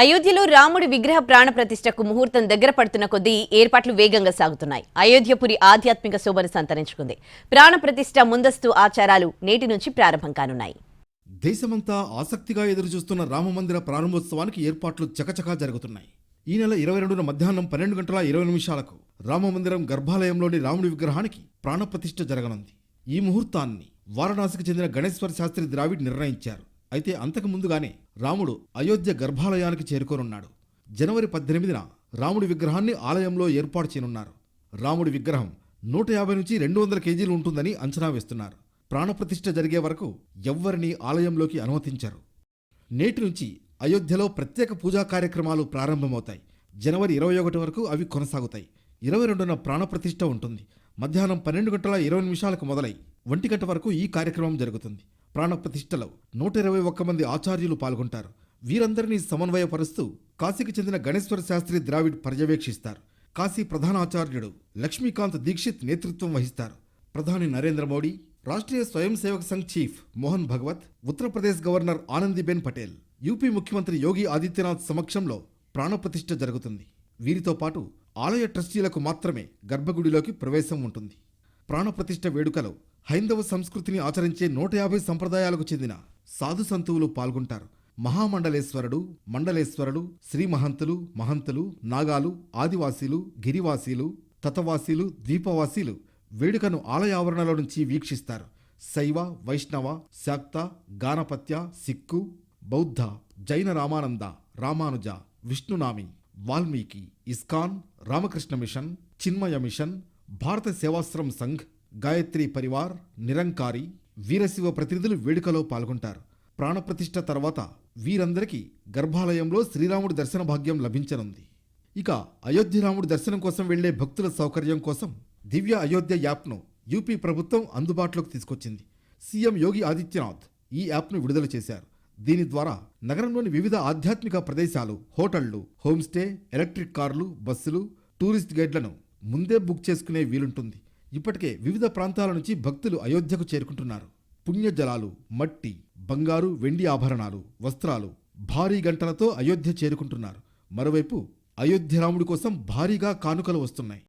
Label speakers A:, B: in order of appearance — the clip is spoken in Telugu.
A: అయోధ్యలో రాముడి విగ్రహ ప్రాణ ప్రతిష్టకు ముహూర్తం దగ్గర పడుతున్న కొద్దీ ఏర్పాట్లు వేగంగా సాగుతున్నాయి. అయోధ్యపురి ఆధ్యాత్మిక శోభను సంతరించుకుంది. ప్రాణ ప్రతిష్ట ముందస్తు ఆచారాలు నేటి నుంచి ప్రారంభం కానున్నాయి.
B: దేశమంతా ఆసక్తిగా ఎదురుచూస్తున్న రామమందిర ప్రారంభోత్సవానికి ఏర్పాట్లు చకచకా జరుగుతున్నాయి. ఈ నెల ఇరవై రెండున మధ్యాహ్నం పన్నెండు గంటల ఇరవై నిమిషాలకు రామమందిరం గర్భాలయంలోని రాముడి విగ్రహానికి ప్రాణప్రతిష్ఠ జరగనుంది. ఈ ముహూర్తాన్ని వారణాసికి చెందిన గణేశ్వర శాస్త్రి ద్రావిడ్ నిర్ణయించారు. అయితే అంతకు ముందుగానే రాముడు అయోధ్య గర్భాలయానికి చేరుకోనున్నాడు. జనవరి పద్దెనిమిదిన రాముడి విగ్రహాన్ని ఆలయంలో ఏర్పాటు చేయనున్నారు. రాముడి విగ్రహం నూట యాభై నుంచి రెండు వందల కేజీలు ఉంటుందని అంచనా వేస్తున్నారు. ప్రాణప్రతిష్ఠ జరిగే వరకు ఎవ్వరినీ ఆలయంలోకి అనుమతించరు. నేటి నుంచి అయోధ్యలో ప్రత్యేక పూజా కార్యక్రమాలు ప్రారంభమవుతాయి. జనవరి ఇరవై ఒకటి వరకు అవి కొనసాగుతాయి. ఇరవై రెండున ప్రాణప్రతిష్ఠ ఉంటుంది. మధ్యాహ్నం పన్నెండు గంటల ఇరవై నిమిషాలకు మొదలై ఒంటి గంట వరకు ఈ కార్యక్రమం జరుగుతుంది. ప్రాణప్రతిష్ఠలో నూట ఇరవై ఒక్క మంది ఆచార్యులు పాల్గొంటారు. వీరందరినీ సమన్వయపరుస్తూ కాశీకి చెందిన గణేశ్వర శాస్త్రి ద్రావిడ్ పర్యవేక్షిస్తారు. కాశీ ప్రధానాచార్యుడు లక్ష్మీకాంత్ దీక్షిత్ నేతృత్వం వహిస్తారు. ప్రధాని Narendra Modi Rashtriya Swayam Sevak Sangh chief Mohan Bhagwat Uttar Pradesh governor Anandiben Patel UP ముఖ్యమంత్రి యోగి ఆదిత్యనాథ్ సమక్షంలో ప్రాణప్రతిష్ఠ జరుగుతుంది. వీరితో పాటు ఆలయ ట్రస్టీలకు మాత్రమే గర్భగుడిలోకి ప్రవేశం ఉంటుంది. ప్రాణప్రతిష్ఠ వేడుకలో హైందవ సంస్కృతిని ఆచరించే నూట యాభై సంప్రదాయాలకు చెందిన సాధు సంతువులు పాల్గొంటారు. మహామండలేశ్వరుడు మండలేశ్వరుడు శ్రీ మహంతులు మహంతులు నాగాలు ఆదివాసీలు గిరివాసీలు తతవాసీలు ద్వీపవాసీలు వేడుకను ఆలయ ఆవరణలో నుంచి వీక్షిస్తారు. శైవ వైష్ణవ శాక్త గానపత్య సిక్కు బౌద్ధ Jain Ramananda Ramanuja Vishnunami Valmiki ISKCON Ramakrishna Mission Chinmaya Mission Bharat Sevashram Sangh Gayatri Parivar Nirankari వీరశివ ప్రతినిధులు వేడుకలో పాల్గొంటారు. ప్రాణప్రతిష్ఠ తర్వాత వీరందరికీ గర్భాలయంలో శ్రీరాముడి దర్శన భాగ్యం లభించనుంది. ఇక అయోధ్యరాముడి దర్శనం కోసం వెళ్ళే భక్తుల సౌకర్యం కోసం దివ్య అయోధ్య యాప్ను యూపీ ప్రభుత్వం అందుబాటులోకి తీసుకొచ్చింది. సీఎం యోగి ఆదిత్యనాథ్ ఈ యాప్ను విడుదల చేశారు. దీని ద్వారా నగరంలోని వివిధ ఆధ్యాత్మిక ప్రదేశాలు హోటళ్ళు హోమ్స్టే ఎలక్ట్రిక్ కార్లు బస్సులు టూరిస్ట్ గైడ్లను ముందే బుక్ చేసుకునే వీలుంటుంది. ఇప్పటికే వివిధ ప్రాంతాల నుంచి భక్తులు అయోధ్యకు చేరుకుంటున్నారు. పుణ్యజలాలు మట్టి బంగారు వెండి ఆభరణాలు వస్త్రాలు భారీ గంటలతో అయోధ్య చేరుకుంటున్నారు. మరోవైపు అయోధ్య రాముడి కోసం భారీగా కానుకలు వస్తున్నాయి.